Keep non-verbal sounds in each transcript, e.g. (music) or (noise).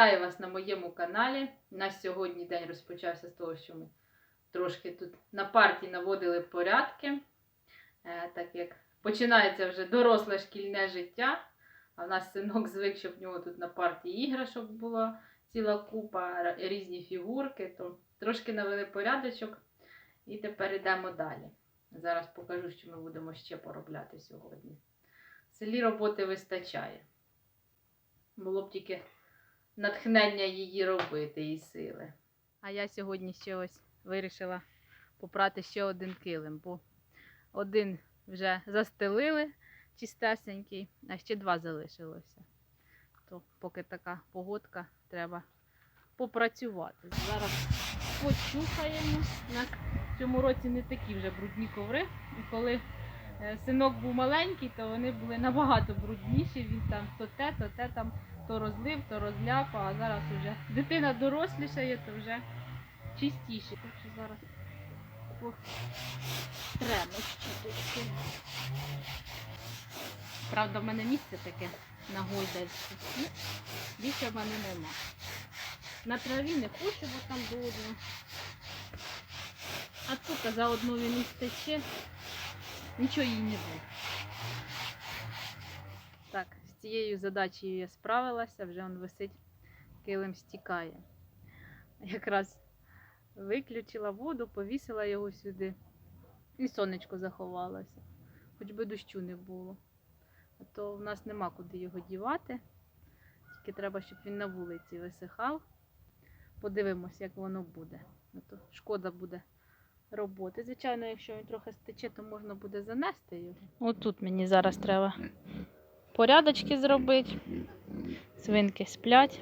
Вітаю вас на моєму каналі. У нас сьогодні день розпочався з того, що ми трошки тут на парті наводили порядки, Е, так як починається вже доросле шкільне життя. А в нас синок звик, щоб в нього тут на парті іграшок була ціла купа, різні фігурки, то трошки навели порядочок і тепер йдемо далі. Зараз покажу, що ми будемо ще поробляти сьогодні. В селі роботи вистачає. Було б тільки натхнення її робити і сили. А я сьогодні ще ось вирішила попрати ще один килим, бо один вже застелили чистесенький, а ще два залишилося. То поки така погодка, треба попрацювати. Зараз почухаємо. Нас в цьому році не такі вже брудні коври. І коли е, синок був маленький, то вони були набагато брудніші. Він там то те, то те там то розлив, то розляпав, а зараз вже дитина дорослішає, то вже чистіше. Так що зараз потремо щіточки. Правда, в мене місце таке на гойдальці. Ну, більше в мене нема. На траві не хочу, бо там довго. А тут заодно він і стече, нічого їй не буде. Так, цією задачею я справилася, вже он висить, килим стікає. Якраз виключила воду, повісила його сюди. І сонечко заховалося. Хоч би дощу не було. А то в нас нема куди його дівати. Тільки треба, щоб він на вулиці висихав. Подивимось, як воно буде. А то шкода буде роботи. Звичайно, якщо він трохи стече, то можна буде занести його. Отут мені зараз треба порядочки зробити. Свинки сплять.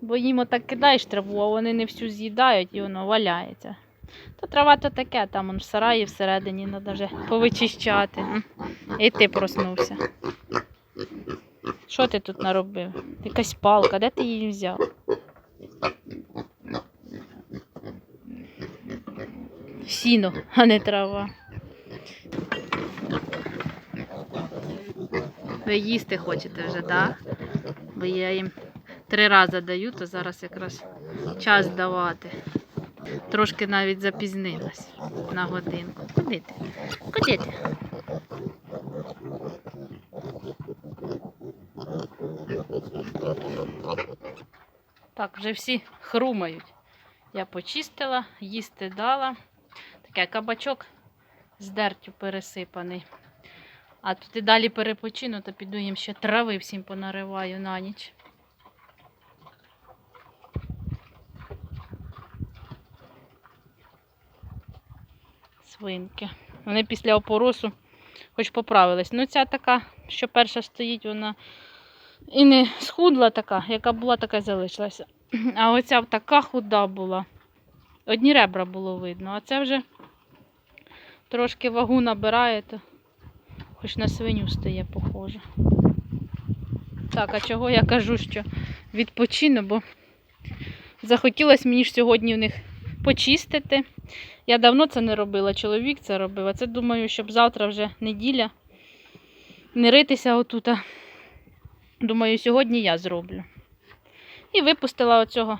Бо їм отак кидаєш траву, а вони не всю з'їдають і воно валяється. То трава то таке, там он в сараї всередині треба вже повичищати. І ти проснувся. Що ти тут наробив? Якась палка, де ти її взяв? Сіно, а не трава. Ви їсти хочете вже, так? Бо я їм три рази даю, то зараз якраз час давати. Трошки навіть запізнилась на годинку. Куди ти? Куди ти? Так, вже всі хрумають. Я почистила, їсти дала. Таке кабачок з дертю пересипаний. А тут і далі перепочину, то піду їм ще трави всім понариваю на ніч. Свинки. Вони після опоросу хоч поправились. Ну, ця така, що перша стоїть, вона і не схудла така, яка була, така й залишилася. (clears throat) А оця така худа була. Одні ребра було видно, а це вже трошки вагу набирає, то хоч на свиню стає похоже. Так, а чого я кажу, що відпочину, бо захотілося мені ж сьогодні в них почистити. Я давно це не робила, чоловік це робив. А це думаю, щоб завтра вже неділя не ритися отута. Думаю, сьогодні я зроблю. І випустила оцього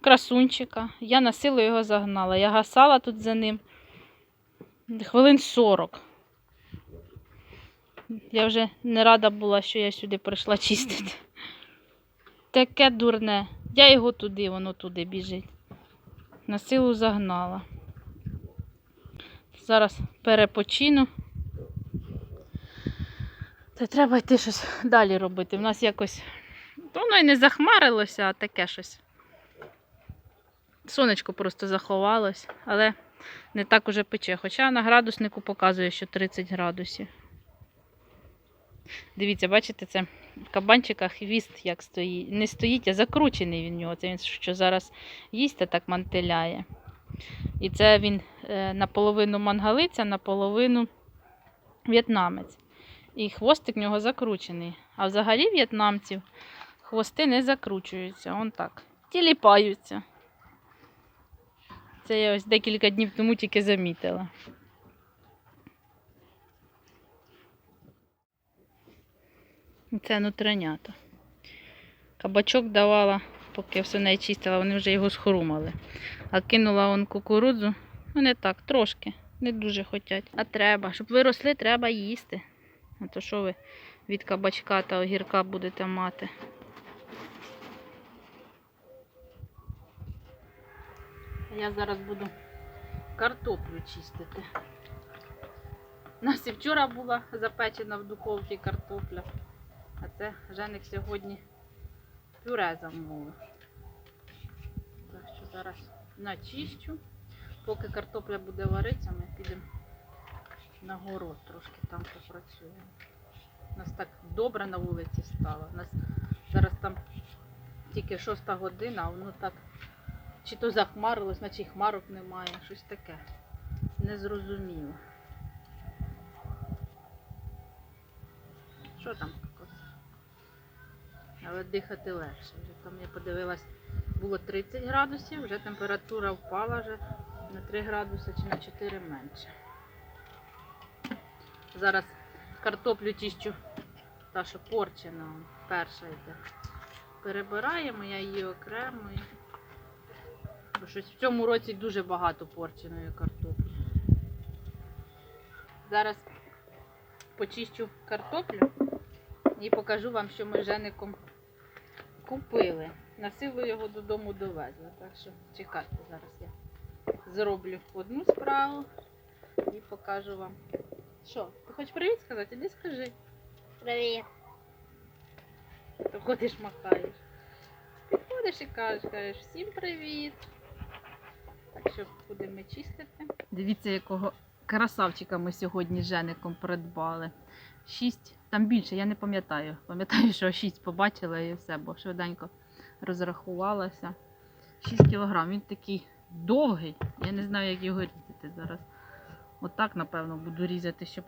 красунчика. Я на силу його загнала. Я гасала тут за ним хвилин 40. Я вже не рада була, що я сюди прийшла чистити. Таке дурне. Я його туди, воно туди біжить. На силу загнала. Зараз перепочину. Та треба йти щось далі робити. В нас якось воно і не захмарилося, а таке щось. Сонечко просто заховалось, але не так уже пече. Хоча на градуснику показує, що 30 градусів. Дивіться, бачите, це в кабанчиках хвіст як стоїть. Не стоїть, а закручений він нього. Це він що зараз їсть, а так мантиляє. І це він е, наполовину мангалиця, наполовину в'єтнамець. І хвостик в нього закручений. А взагалі в'єтнамців хвости не закручуються. Он так. Тіліпаються. Це я ось декілька днів тому тільки замітила. Це нутрянята. Кабачок давала поки все не чистила, вони вже його схрумали. А кинула он кукурудзу, ну не так, трошки, не дуже хотять. А треба, щоб ви росли, треба їсти. А то що ви від кабачка та огірка будете мати? Я зараз буду картоплю чистити. У нас і вчора була запечена в духовці картопля, а це Женик сьогодні пюре замовив. Так що зараз начищу. Поки картопля буде варитися, ми підемо на город трошки там попрацюємо. У нас так добре на вулиці стало. У нас зараз там тільки шоста година, а воно так чи то захмарилось, й хмарок немає, щось таке. Незрозуміло. Що там? Але дихати легше. Вже там я подивилась, було 30 градусів, вже температура впала вже на 3 градуси чи на 4 менше. Зараз картоплю чищу, та що порчена, перша йде. Перебираємо, я її окремо. Бо щось в цьому році дуже багато порченої картоплі. Зараз почищу картоплю і покажу вам, що ми Жеником купили. На силу його додому довезли. Так що чекайте, зараз я зроблю одну справу і покажу вам. Що, ти хочеш привіт сказати? Іди скажи. Привіт. То ходиш махаєш. Підходиш і кажеш, кажеш всім привіт. Так що будемо чистити. Дивіться, якого красавчика ми сьогодні з Жеником придбали. Шість, там більше, я не пам'ятаю. Пам'ятаю, що шість побачила і все, бо швиденько розрахувалася. 6 кілограм. Він такий довгий. Я не знаю, як його різати зараз. Отак, напевно, буду різати, щоб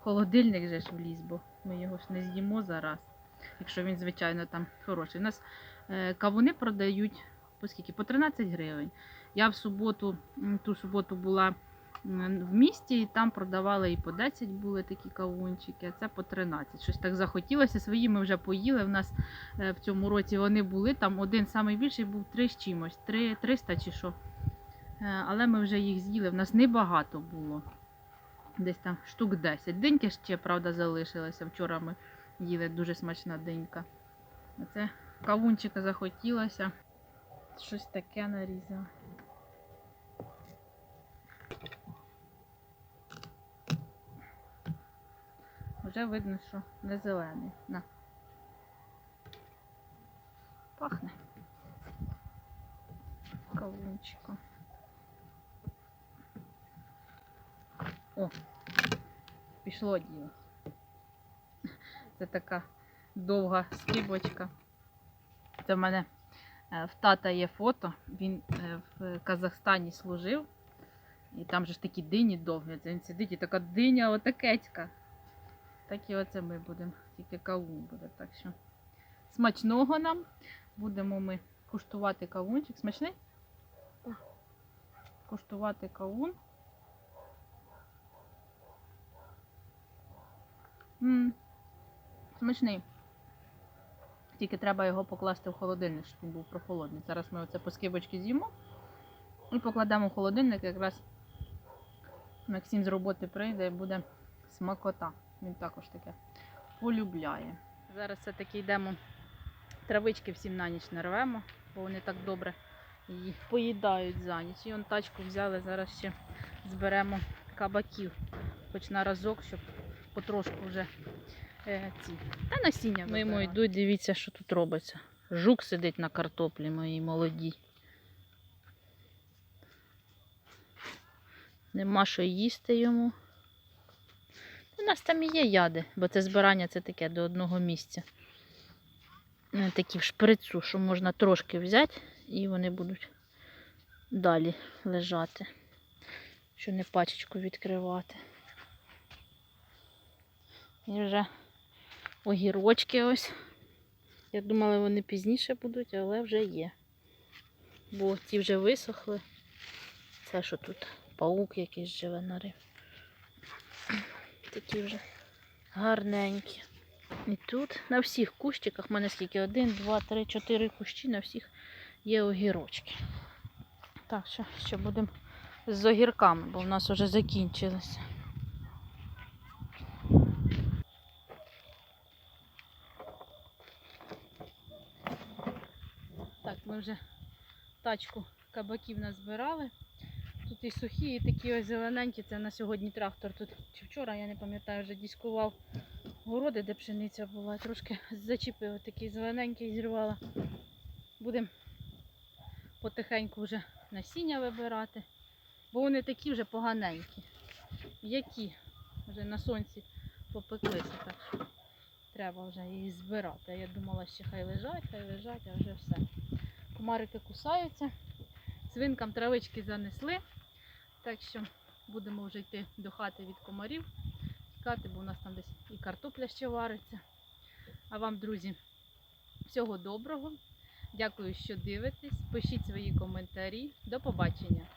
холодильник же ж вліз, бо ми його ж не з'їмо зараз. Якщо він, звичайно, там хороший. У нас е, кавуни продають по скільки? По 13 гривень. Я в суботу, ту суботу була в місті, і там продавали і по 10 були такі кавунчики, а це по 13. Щось так захотілося. Свої ми вже поїли. У нас е, в цьому році вони були. Там один найбільший був 3 з чимось, 3, 300 чи що. Е, Але ми вже їх з'їли. В нас небагато було. Десь там штук 10. Деньки ще, правда, залишилося. Вчора ми їли дуже смачна денька. Оце кавунчика захотілося. Щось таке нарізала. Вже видно, що не зелений. На. Пахне. Кавунчиком. О, пішло діло. Це така довга скибочка. Це в мене е, в тата є фото. Він е, в Казахстані служив. І там же ж такі дині довгі. Він сидить і така диня отакецька. Так і оце ми будемо. Тільки кавун буде. Так що смачного нам. Будемо ми куштувати кавунчик. Смачний? Так. Куштувати кавун. м Смачний. Тільки треба його покласти в холодильник, щоб він був прохолодний. Зараз ми оце по скибочки з'їмо і покладемо в холодильник. Якраз Максим з роботи прийде і буде смакота. Він також таке полюбляє. Зараз все-таки йдемо травички всім на ніч нарвемо, бо вони так добре її поїдають за ніч. І он тачку взяли, зараз ще зберемо кабаків, хоч на разок, щоб потрошку вже е, ці. Та насіння. Мимо йдуть, дивіться, що тут робиться. Жук сидить на картоплі моїй молодій. Нема що їсти йому. Нас там є яди, бо це збирання це таке до одного місця. Е, Такі в шприцу, що можна трошки взяти, і вони будуть далі лежати. Що не пачечку відкривати. І вже огірочки ось. Я думала, вони пізніше будуть, але вже є. Бо ті вже висохли. Це що тут? Паук якийсь живе на риб. Такі вже гарненькі. І тут на всіх кущиках, в мене скільки? Один, два, три, чотири кущі, на всіх є огірочки. Так, що ще будемо з огірками, бо в нас вже закінчилися. Так, ми вже тачку кабаків назбирали. Тут і сухі, і такі ось зелененькі. Це на сьогодні трактор тут чи вчора, я не пам'ятаю, вже дискував городи, де пшениця була. Трошки зачепив такий зелененький зірвала. Будемо потихеньку вже насіння вибирати, бо вони такі вже поганенькі. Які вже на сонці попеклися, так що треба вже їх збирати. Я думала, що хай лежать, хай лежать, а вже все. Комарики кусаються, свинкам травички занесли, так що будемо вже йти до хати від комарів, тікати, бо у нас там десь і картопля ще вариться. А вам, друзі, всього доброго. Дякую, що дивитесь. Пишіть свої коментарі. До побачення.